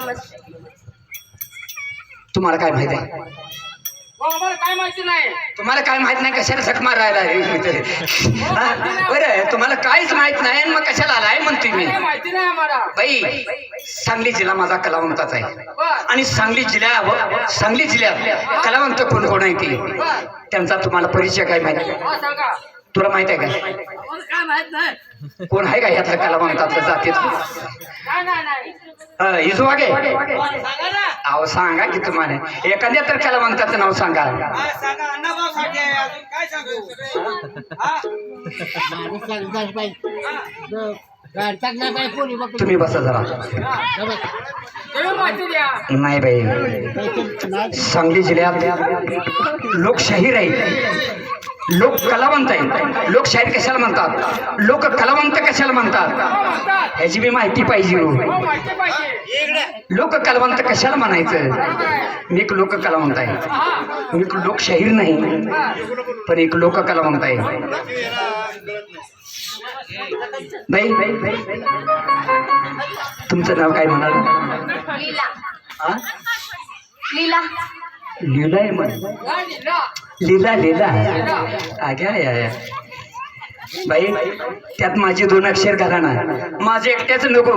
नमस्ते. तुम्हाला काय माहीत? आहे हो, आम्हाला काय माहिती नाही. तुम्हाला काय माहीत नाही कशाला झक मारायला हा? बरं तुम्हाला काहीच माहीत नाही आणि मग कशाला आलाय म्हणतोय मी? काय माहिती नाही आम्हाला. बाई सांगली जिल्हा माझा कलावंताच आहे. आणि सांगली जिल्ह्या सांगली जिल्ह्यात कलावंत कोण कोण आहे ते? त्यांचा तुम्हाला परिचय काय माहिती? हा सांगा. तुला माहीत आहे का? काय माहीत नाही कोण आहे का ह्यातल्या कलावंतातलं जातीत? काय नाही नाही. हिजू वागे? सांगा ना. अहो सांगा की तुम्हाला. एखाद्या तर कलावंताचं नाव सांगा. काय सांगा अण्णाभाऊ साठी आहे अजून. काय सांगू? हा? माणूस सांगताच पाहिजे गाडतात नाही पाहिजे कोणी बघ तुम्ही बसा जरा. तुम्ही माहिती द्या नाही बाई. सांगली जिल्ह्यात लोकशाहीर आहे लोक कलावंत आहे लोकशाहीर कशाला म्हणतात? लोक कलावंत कशाला म्हणतात? ह्याची बी माहिती पाहिजे हो. लोक कलावंत कशाला म्हणायचं? मी एक लोक कलावंत आहे. मी एक लोकशाहीर नाही. पण एक लोक कलावंत आहे. बाई तुमचं नाव काय म्हणाल? लीला? लीला. लीला आहे म्हण. लिहिलं? लीला. लीला. आग्या या या. बाई त्यात माझी दोन अक्षर घाला ना. माझे एकट्याच नको.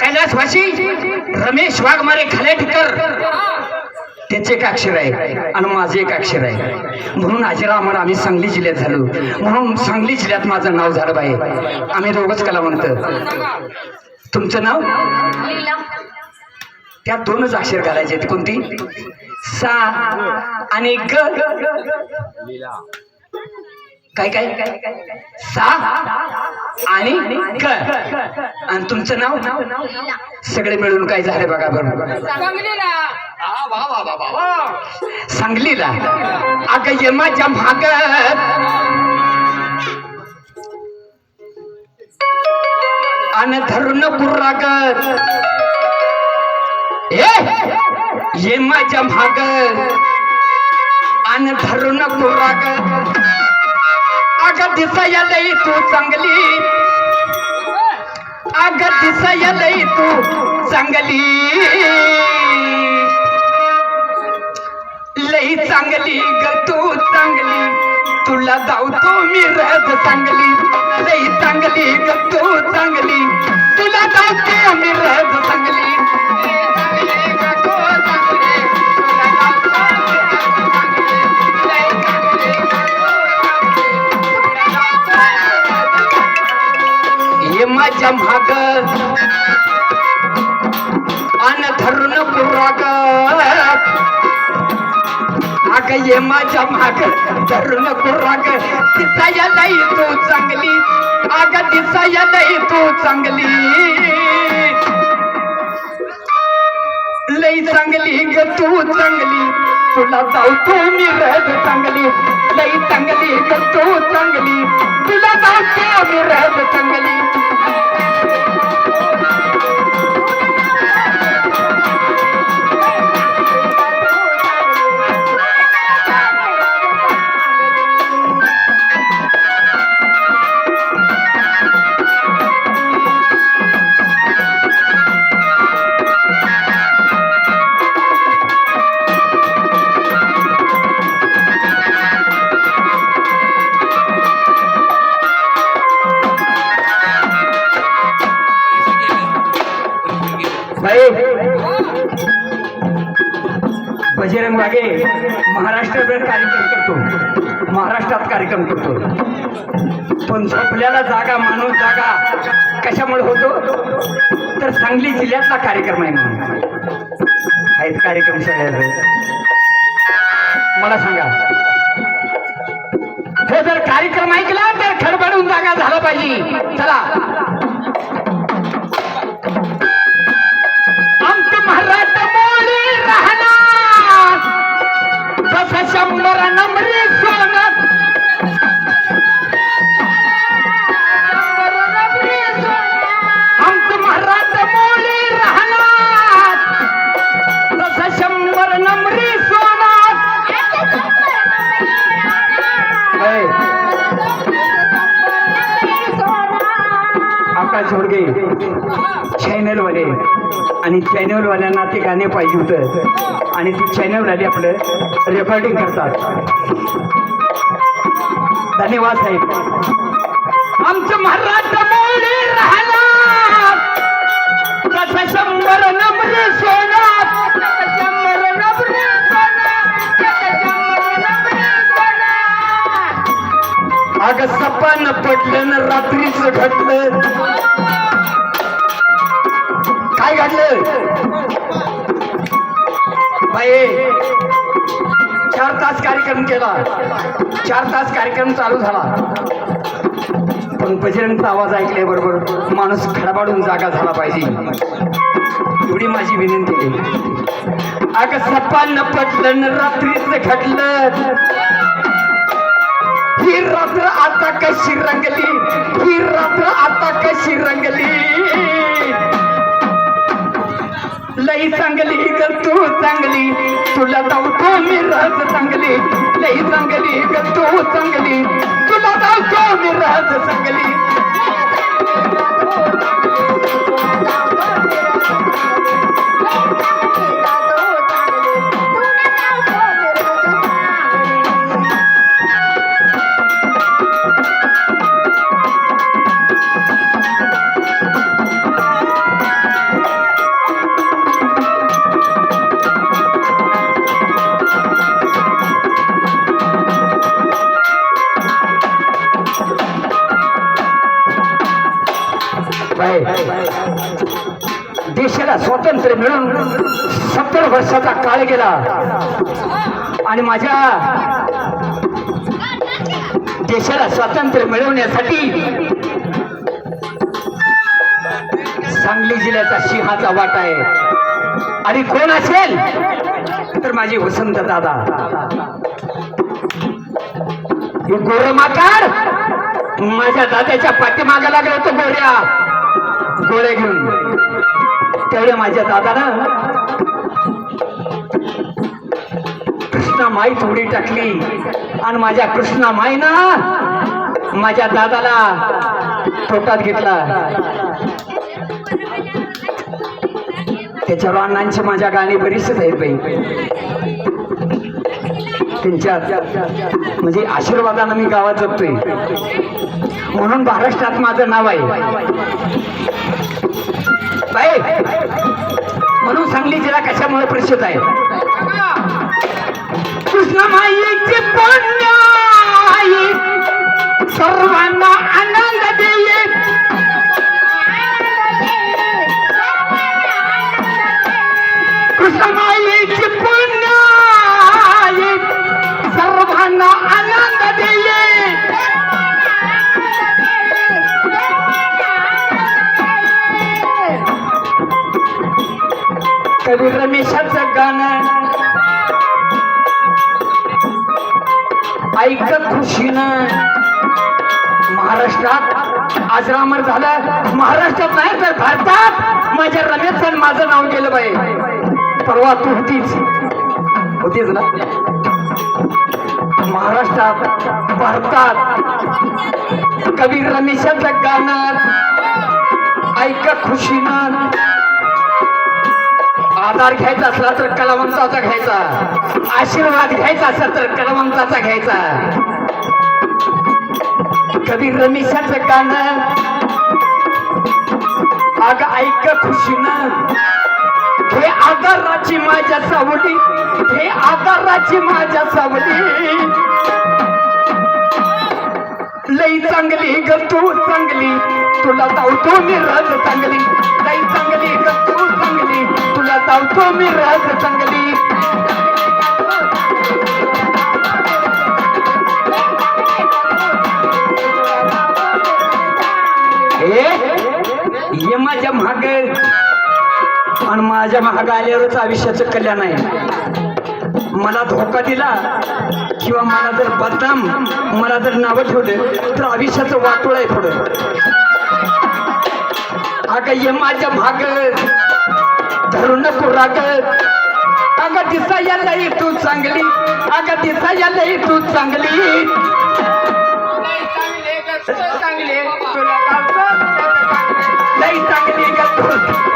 कैलासवासी रमेश वाघमारे खालेटकर त्याचे एक अक्षर आहे आणि माझे एक अक्षर आहे. म्हणून आजीरामर आम्ही सांगली जिल्ह्यात झालो. म्हणून सांगली जिल्ह्यात माझं नाव झालं बाई. आम्ही दोघच कलावंत. तुमचं नाव? त्यात दोनच अक्षर घालायचे आहेत. कोणती? सा आणि ग. काय काय सा आणि ग आणि तुमचं नाव? सगळे मिळून काय झाले बघा बरोबर सांगलीला. हो. सांगलीला. अगं ये माझ्या भागत अन धरून कुर्रागत. ए! ये माझ्या भाग आणि धरून कुर्रागत अगं दिसाया लई तू चांगली अग दिसाया लई तू चांगली लई चांगली ग तू चांगली तुला जाऊ तू मी रज चांगली लई चांगली ग तू चांगली तुला धावतो मी रज चांगली माझ्या भाग अन धरून पुराग अग ये माझ्या माग धरून कुराग दिसाया नाही तू चांगली अग दिसाया नाही तू चांगली। लई चांगली ग तू चांगली तुला जाऊतो मी रज चांगली। लई चांगली ग तू चांगली तुला जाऊतो मी रज चांगली। कार्यक्रम करतो. महाराष्ट्रात कार्यक्रम करतो. पण झोपल्याला जागा माणूस जागा कशामुळे होतो? तर सांगली जिल्ह्यातला कार्यक्रम आहे म्हणून. आहेत कार्यक्रम सगळ्याचे मला सांगा. हे जर कार्यक्रम ऐकला तर खडबडून जागा झाला पाहिजे. चला. चॅनलवाले आणि चॅनलवाल्यांना ते गाणे पाहिजे होतं. आणि ते चॅनलवाले आपलं रेकॉर्डिंग करतात. धन्यवाद साहेब. आमचं महाराष्ट्र मोडी शंभर नंबरे सोनार कसं सपान पडलं न रात्रीच घटलं. काय घडलं? बाई चार तास कार्यक्रम केला. चार तास कार्यक्रम चालू झाला. पण बजरंगचा आवाज ऐकल्याबरोबर माणूस खडबाडून जागा झाला पाहिजे. एवढी माझी विनंती आहे. अगं सपान पटलं रात्रीच घडलं. ही रात्र आता कशी रंगली? ही रात्र आता कशी रंगली? लई चांगली ग तू चांगली. तुला धावतो मी राज चांगली. लई चांगली ग तू चांगली. तुला धावतो मी राज चांगली. आहे. देशाला स्वातंत्र्य मिळून सत्तर वर्षाचा काळ गेला. आणि माझ्या देशाला स्वातंत्र्य मिळवण्यासाठी सांगली जिल्ह्याचा सिंहाचा वाटा आहे. आणि कोण असेल तर माझी वसंत दादा. गोरमाकार गोर माकार माझ्या दादाच्या पाठीमागा लागला तो गोऱ्या. गोळे घेऊन. तेवढे माझ्या दादाला कृष्णा माई थोडी टाकली. आणि माझ्या कृष्णा माईनं माझ्या दादाला पोटात घेतला. त्याच्यावर अण्णांची माझ्या गाणी बरीचशीच आहेत बाई. त्यांच्या म्हणजे आशीर्वादानं मी गावात जगतोय. म्हणून महाराष्ट्रात माझं नाव आहे. बाई म्हणून सांगली जिल्हा कशामुळे प्रसिद्ध आहे? कृष्णमाईची पुण्याई सर्वांना आनंद देईल. कवी रमेशाचं गाणं. ऐकत खुशीनं महाराष्ट्रात आजरामर झालं. महाराष्ट्रात नाही तर भारतात माझ्या रमेशचं माझं नाव गेलं बाई. परवा तू होतीच. होतीच ना? महाराष्ट्रात भारतात कवी रमेशाचं गाणं ऐकत खुशीनं आधार घ्यायचा असला तर कलावंताचा घ्यायचा. आशीर्वाद घ्यायचा असेल तर कलावंताचा घ्यायचा. कधी रमेशाच गाणं अग ऐक खुशीनं. हे आधाराची माझ्या सावली हे आधाराची माझ्या सावली. लई चांगली ग तू चांगली. तुला धावतो मी राज चांगली. लई चांगली ग तू. तुला मी राज चांगली हे माझ्या महाग आणि माझ्या महाग आल्यावरच आयुष्याचं कल्याण आहे. मला धोका दिला किंवा मला जर बदनाम मला जर नावं ठेवलं तर आयुष्याचं वाटोळ आहे थोडं अगं ये माझ्या भाग धरू नको रागत. अगं दिसा लई तू चांगली. अगं दिसा लई तू चांगली. चांगली तुला लई चांगली ग तू?